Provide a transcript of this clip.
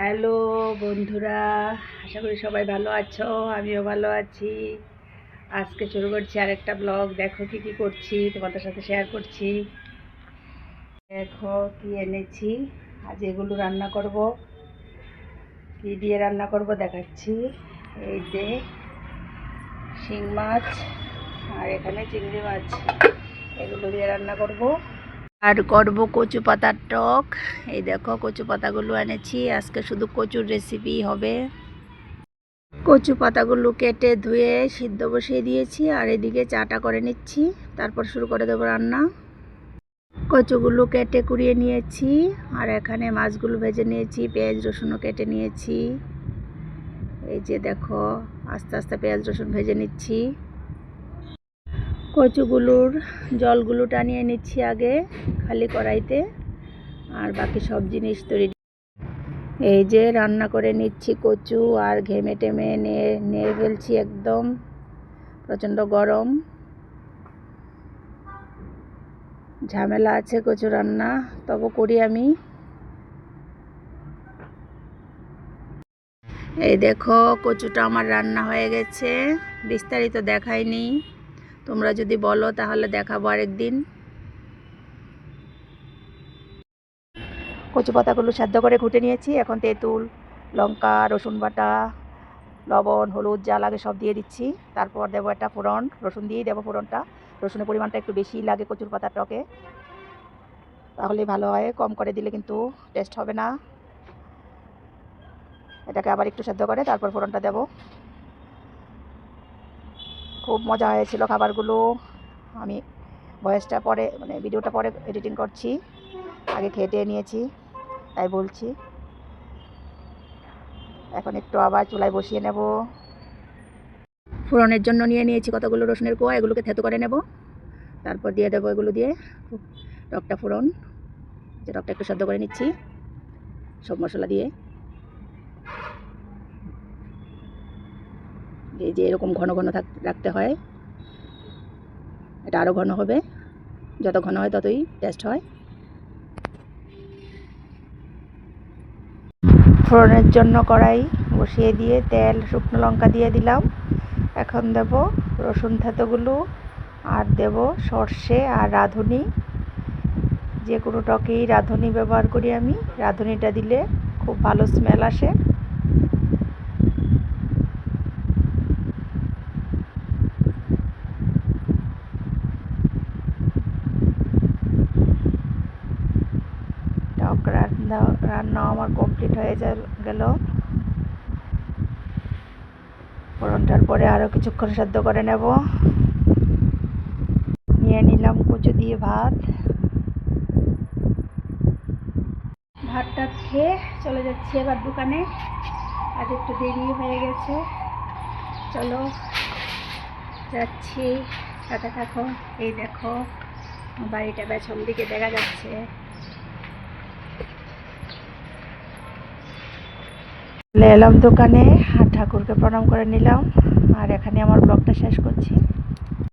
Hello বন্ধুরা, আশা করি সবাই ভালো আছো, আমিও ভালো আছি। আজকে শুরু করছি আরেকটা ব্লগ দেখো কি কি করছি, তোমাদের সাথে শেয়ার করছি। দেখো কি এনেছি, আজ এগুলো রান্না করব। কি দিয়ে রান্না করব দেখাচ্ছি। এই যে শিং মাছ আর এখানে চিংড়ি মাছ, এগুলো দিয়ে রান্না করব। আর করব কচু পাতার টক। এই দেখো, কচু পাতাগুলো এনেছি। আজকে শুধু কচুর রেসিপি হবে। কচু পাতাগুলো কেটে ধুয়ে সিদ্ধ বসিয়ে দিয়েছি আর এদিকে চাটা করে নিচ্ছি। তারপর শুরু করে দেবো রান্না। কচুগুলো কেটে কুড়িয়ে নিয়েছি আর এখানে মাছগুলো ভেজে নিয়েছি, পেঁয়াজ, রসুনও কেটে নিয়েছি। এই যে দেখো, আস্তে আস্তে পেঁয়াজ, রসুন ভেজে নিচ্ছি। কচুগুলোর জলগুলো টানিয়ে নিচ্ছি আগে খালি কড়াইতে। আর বাকি সব জিনিস তৈরি এই যে রান্না করে নিচ্ছি কচু আর ঘেমে টেমে নিয়ে নিয়ে ফেলছি একদম। প্রচণ্ড গরম। ঝামেলা আছে কচু রান্না, তবু করি আমি। এই দেখো কচুটা আমার রান্না হয়ে গেছে। বিস্তারিত দেখায়নি তোমরা যদি বলো, তাহলে দেখাবো আরেকদিন। কচু পাতাগুলো সেদ্ধ করে ঘুটে নিয়েছি। এখন তেঁতুল, লঙ্কা, রসুন বাটা, লবণ, হলুদ যা লাগে সব দিয়ে দিচ্ছি। তারপর দেবো একটা ফোড়ন, রসুন দিয়েই দেবো ফোড়নটা। রসুনের পরিমাণটা একটু বেশি লাগে কচুর পাতার টকে। তাহলে ভালো হয়, কম করে দিলে কিন্তু টেস্ট হবে না। এটাকে আবার একটু সেদ্ধ করে তারপর ফোড়নটা দেবো। খুব মজা হয়েছিল খাবারগুলো। আমি ভয়েসটা পরে মানে ভিডিওটা পরে এডিটিং করছি। আগে খেটে নিয়েছি, তাই বলছি। এখন একটু আবার চুলায় বসিয়ে নেব। ফোড়নের জন্য নিয়ে নিয়েছি কতগুলো রসুনের কোয়া, এগুলোকে থেতো করে নেব। তারপর দিয়ে দেবো এগুলো দিয়ে খুব টকটা ফোড়ন। যে টকটা একটু সেদ্ধ করে নিচ্ছি, সব মশলা দিয়ে। এই যে এরকম ঘন ঘন থাক, রাখতে হয়। এটা আরও ঘন হবে। যত ঘন হয় ততই টেস্ট হয়। ফোড়নের জন্য কড়াই বসিয়ে দিয়ে তেল, শুকনো লঙ্কা দিয়ে দিলাম। এখন দেব রসুন থেতোগুলো আর দেব সর্ষে আর রাঁধুনি। যে কোনো টকেই রাঁধুনি ব্যবহার করি আমি। রাঁধুনিটা দিলে খুব ভালো স্মেল আসে টক রান্না রান্না আমার কমপ্লিট হয়ে গেল। ফোড়নটার পরে আরও কিছুক্ষণ সেদ্ধ করে নেব। নিয়ে নিলাম কচু দিয়ে ভাত। ভাতটা খেয়ে চলে যাচ্ছি এবার দোকানে। আজ একটু দেরি হয়ে গেছে। চলো, যাচ্ছি। সাথে থাকো। এই দেখো, বাড়িটা পেছন দিকে দেখা যাচ্ছে। চলে এলাম দোকানে আর ঠাকুরকে প্রণাম করে নিলাম। আর এখানে আমার ব্লগটা শেষ করছি।